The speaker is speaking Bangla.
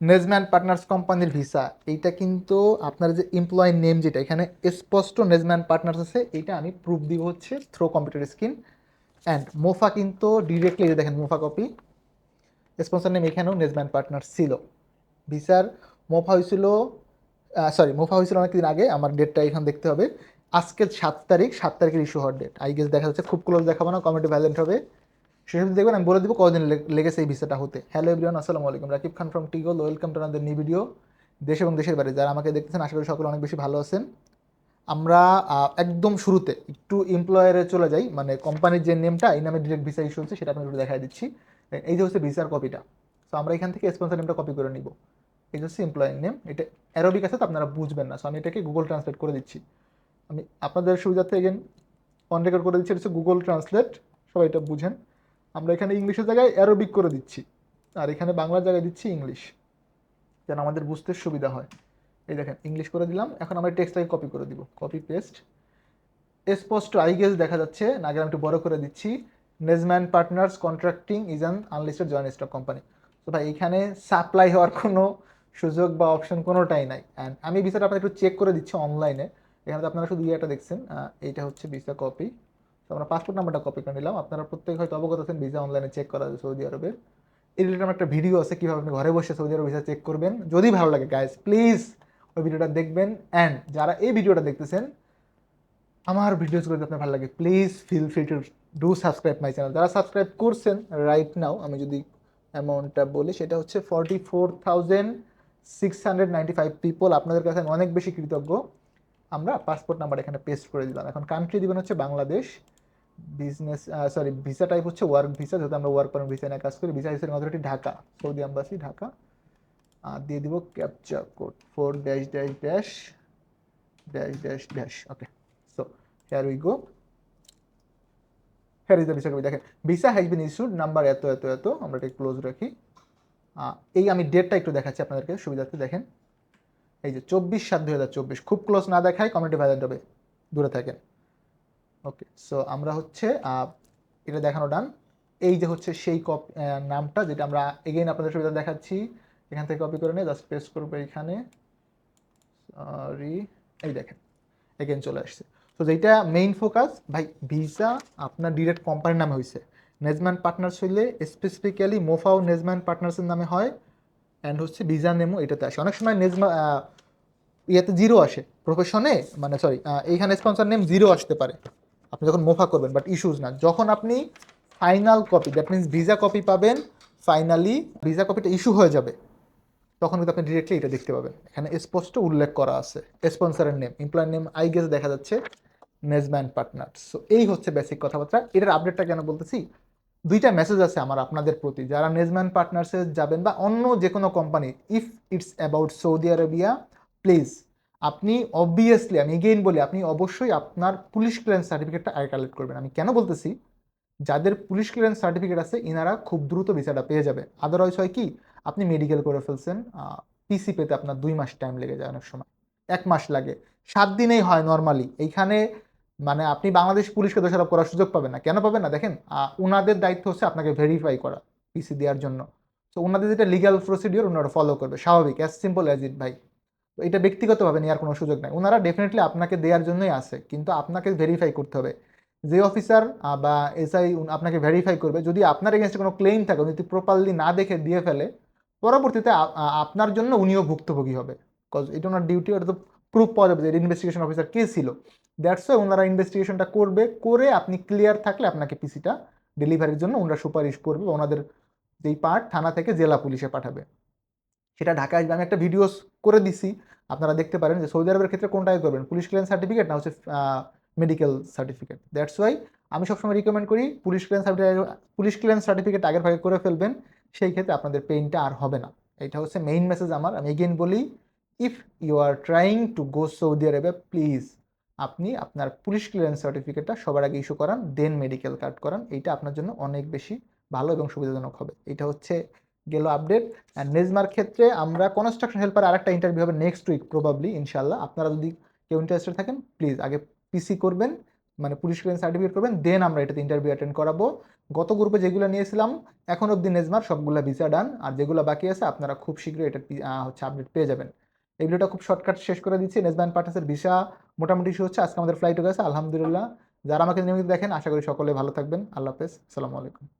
নেজম্যান পার্টনার্স কোম্পানির ভিসা এইটা কিন্তু আপনার যে এমপ্লয় নেম যেটা, এখানে স্পষ্ট নেজম্যান পার্টনার্স আছে, এইটা আমি প্রুফ দিব হচ্ছে through computer screen and MOFA কিন্তু ডিরেক্টলি দেখেন মোফা কপি স্পন্সর নেম এখানেও নেজম্যান পার্টনার ছিল। ভিসার মোফা হয়েছিল সরি মোফা হয়েছিল অনেকদিন আগে, আমার ডেটটা এখানে দেখতে হবে। আজকে সাত তারিখ, সাত তারিখের ইস্যু হওয়ার ডেট আই গেস দেখা যাচ্ছে, খুব ক্লোজ দেখাবো না কমেন্টে ভ্যালেন্ট হবে। সেসব দেখবেন আমি বলে দিব কদিন লেগেছে এই ভিসাটা হতে। হ্যালো এভরিওয়ান আসসালামু আলাইকুম। রাকিব খান ফ্রম টিগল ওয়েলকাম টু আনাদের নিউ ভিডিও দেশ এবং দেশের বাইরে। যারা আমাকে দেখতেছেন, আশা করি সকলে অনেক বেশি ভালো আছেন। আমরা একদম শুরুতে একটু এমপ্লয়ারে চলে যাই। মানে কোম্পানির যে নেমটা এই নামে ডিরেক্ট ভিসা ইস্যু হচ্ছে, সেটা আপনাকে একটু দেখাই দিচ্ছি। এই যে হচ্ছে ভিসার কপিটা সো আমরা এখান থেকে স্পন্সর নেমটা কপি করে নিব। এই হচ্ছে এমপ্লয়িং নেম এটা অ্যারোবিক আছে, তো আপনারা বুঝবেন না। সো আমি এটাকে গুগল ট্রান্সলেট করে দিচ্ছি। আমি আপনাদের সুবিধার্থে এগেন অন রেকর্ড করে দিচ্ছি, এটা হচ্ছে গুগল ট্রান্সলেট সবাই এটা বুঝেন। আমরা এখানে ইংলিশের জায়গায় অ্যারোবিক করে দিচ্ছি, আর এখানে বাংলার জায়গায় দিচ্ছি ইংলিশ যেন আমাদের বুঝতে সুবিধা হয়। এই দেখেন ইংলিশ করে দিলাম, এখন আমরা টেক্সটটাকে কপি করে দিব। কপি পেস্ট স্পষ্ট আই গেস দেখা যাচ্ছে, না আমি একটু বড় করে দিচ্ছি। Nesma partners contracting is an unlisted joint stock company তো ভাই, এখানে সাপ্লাই হওয়ার কোনো সুযোগ বা অপশন কোনোটাই নাই। অ্যান্ড আমি ভিসাটা আপনাকে একটু চেক করে দিচ্ছি অনলাইনে এখানে তো আপনারা শুধু ইয়েটা দেখছেন এইটা হচ্ছে ভিসা কপি তো আমরা পাসপোর্ট নাম্বারটা কপি করে নিলাম। আপনারা প্রত্যেক হয়তো অবগত আছেন ভিসা অনলাইনে চেক করা যায় সৌদি আরবের। এই রিলেটেড আমার একটা ভিডিও আছে, কীভাবে আপনি ঘরে বসে সৌদি আরব ভিসা চেক করবেন। যদি ভালো লাগে গাইজ প্লিজ ওই ভিডিওটা দেখবেন। অ্যান্ড যারা এই ভিডিওটা দেখতেছেন, আমার ভিডিওসগুলো যদি আপনার ভালো লাগে please feel free to do subscribe my channel যারা সাবস্ক্রাইব করছেন রাইট নাও আমি যদি অ্যামাউন্টটা বলি, সেটা হচ্ছে forty four thousand six hundred ninety five people আপনাদের কাছে আমি অনেক বেশি কৃতজ্ঞ। আমরা পাসপোর্ট নাম্বার এখানে পেস্ট করে দিলাম। এখন কান্ট্রি দিবেন হচ্ছে Bangladesh. Business sorry visa type হচ্ছে ওয়ার্ক ভিসা যেহেতু আমরা ওয়ার্ক পারমিট ভিসা নিয়ে কাজ করি ভিসা হিসেবে authority Dhaka Saudi embassy Dhaka. আর দিয়ে দিব capture code four dash dash dash dash dash dash okay so here we go here is the visa দেখেন visa has been issued number এত এত এত, আমরা এটা ক্লোজ রাখি। এই আমি ডেটটা একটু দেখাচ্ছি আপনাদেরকে, সুবিধার্থে দেখেন। এই যে চব্বিশ সাত দুই হাজার চব্বিশ, খুব ক্লোজ না দেখায় কমিটি ভ্যালেন্ট হবে, দূরে থাকেন। ওকে সো আমরা হচ্ছে এটা দেখানো ডান। এই যে হচ্ছে সেই কপ নামটা যেটা আমরা এগেইন আপনাদের সুবিধা দেখাচ্ছি, এখান থেকে কপি করে নিয়ে জাস্ট পেস্ট করব এখানে। সরি এই দেখেন এগেন চলে আসছে। তো যেটা মেইন ফোকাস ভাই ভিসা আপনার ডিরেক্ট কোম্পানির নামে হয়েছে নেজম্যান পার্টনার্স হইলে স্পেসিফিক্যালি মোফাও নেজম্যান পার্টনার্সের নামে হয় অ্যান্ড হচ্ছে ভিসা নেমও এটাতে আসে। অনেক সময় নেজমা ইয়েতে জিরো আসে। প্রফেশনে মানে সরি এইখানে স্পন্সর নেম জিরো আসতে পারে। আপনি যখন মোফা করবেন বাট ইস্যুজ না। যখন আপনি final copy that means visa copy পাবেন ফাইনালি ভিসা কপিটা ইস্যু হয়ে যাবে, তখন কিন্তু আপনি ডিরেক্টলি এটা দেখতে পাবেন। এখানে স্পষ্ট উল্লেখ করা আছে স্পন্সরের নেম এমপ্লয়ের নেম আই গেস দেখা যাচ্ছে নেজম্যান পার্টনার সো এই হচ্ছে বেসিক কথাবার্তা। এটার আপডেটটা কেন বলতেছি? দুইটা মেসেজ আছে আমার আপনাদের প্রতি। যারা নেজম্যান পার্টনার্সে যাবেন বা অন্য যে কোনো company if it's about Saudi Arabia please আপনি অবভিয়াসলি আমি এগেইন বলি, আপনি অবশ্যই আপনার পুলিশ ক্লিয়ারেন্স সার্টিফিকেটটা আগে কালেক্ট করবেন। আমি কেন বলতেছি? যাদের পুলিশ ক্লিয়ারেন্স সার্টিফিকেট আছে ইনারা খুব দ্রুত ভিসাটা পেয়ে যাবে। আদারওয়াইজ হয় কি, আপনি মেডিকেল করে ফেলছেন পিসি পেতে আপনার দুই মাস টাইম লেগে যায় অনেক সময়। এক মাস লাগে। সাত দিনেই হয় নর্মালি এইখানে মানে আপনি বাংলাদেশ পুলিশকে দোষারোপ করার সুযোগ পাবেন না। কেন পাবেন না? দেখেন ওনাদের দায়িত্ব হচ্ছে আপনাকে ভেরিফাই করা পিসি দেওয়ার জন্য। তো ওনাদের যেটা লিগ্যাল প্রসিডিওর ওনারা ফলো করবে। স্বাভাবিক অ্যাজ সিম্পল অ্যাজ ইট ভাই। তো এটা ব্যক্তিগতভাবে নেওয়ার কোনো সুযোগ নাই। ওনারা ডেফিনেটলি আপনাকে দেওয়ার জন্যই আছে, কিন্তু আপনাকে ভেরিফাই করতে হবে। যে অফিসার বা এসআই আপনাকে ভেরিফাই করবে, যদি আপনার এগেনস্টে কোনো ক্লেম থাকে যদি প্রপারলি না দেখে দিয়ে ফেলে, পরবর্তীতে আপনার জন্য উনিও ভুক্তভোগী হবে। কজ এটা ওনার ডিউটি ওটা তো প্রুফ পাওয়া যাবে যে ইনভেস্টিগেশন অফিসার কে ছিল। দ্যাটস ওয়াই ওনারা ইনভেস্টিগেশনটা করবে, করে আপনি ক্লিয়ার থাকলে আপনাকে পিসিটা ডেলিভারির জন্য ওনারা সুপারিশ করবে, ওনাদের যেই পার্ট থানা থেকে জেলা পুলিশে পাঠাবে। সেটা ঢাকায় আসবে। আমি একটা ভিডিওস করে দিছি। আপনারা দেখতে পারেন যে সৌদি আরবের ক্ষেত্রে কোনটাই করবেন? পুলিশ ক্লিয়ারেন্স সার্টিফিকেট না হচ্ছে মেডিকেল সার্টিফিকেট দ্যাটস ওয়াই আমি সবসময় রিকমেন্ড করি police clearance certificate police clearance certificate আগের ভাগে করে ফেলবেন। সেই ক্ষেত্রে আপনাদের পেইনটা আর হবে না। এটা হচ্ছে মেইন মেসেজ আমার। আমি এগেন বলি if you are trying to go Saudi আরবে প্লিজ আপনি আপনার পুলিশ ক্লিয়ারেন্স সার্টিফিকেটটা সবার আগে ইস্যু করান দেন মেডিকেল কার্ড করান। এইটা আপনার জন্য অনেক বেশি ভালো এবং সুবিধাজনক হবে। এটা হচ্ছে গেল আপডেট। অ্যান্ড নেজমার ক্ষেত্রে আমরা কনস্ট্রাকশন হেল্পার আরেকটা ইন্টারভিউ হবে নেক্সট উইক প্রবাবলি ইনশাল্লাহ আপনারা যদি কেউ ইন্টারেস্টেড থাকেন প্লিজ আগে পিসি করবেন মানে পুলিশ ক্লিয়ারেন্স সার্টিফিকেট করবেন দেন আমরা এটাতে ইন্টারভিউ অ্যাটেন্ড করাবো। গত গ্রুপে যেগুলো নিয়েছিলাম, এখন অবধি নেজমার সবগুলো ভিসা ডান আর যেগুলো বাকি আছে, আপনারা খুব শীঘ্রই এটা হচ্ছে আপডেট পেয়ে যাবেন। এই ভিডিওটা খুব শর্টকাট শেষ করে দিচ্ছি। নেজম্যান পার্টনার্সের ভিসা মোটামুটি ইস্যু হচ্ছে, আজকে আমাদের ফ্লাইট গেছে, আলহামদুলিল্লাহ। যারা আমাকে নিয়মিত দেখেন, আশা করি সকলে ভালো থাকবেন। আল্লাহ হাফেজ, আসসালামু আলাইকুম।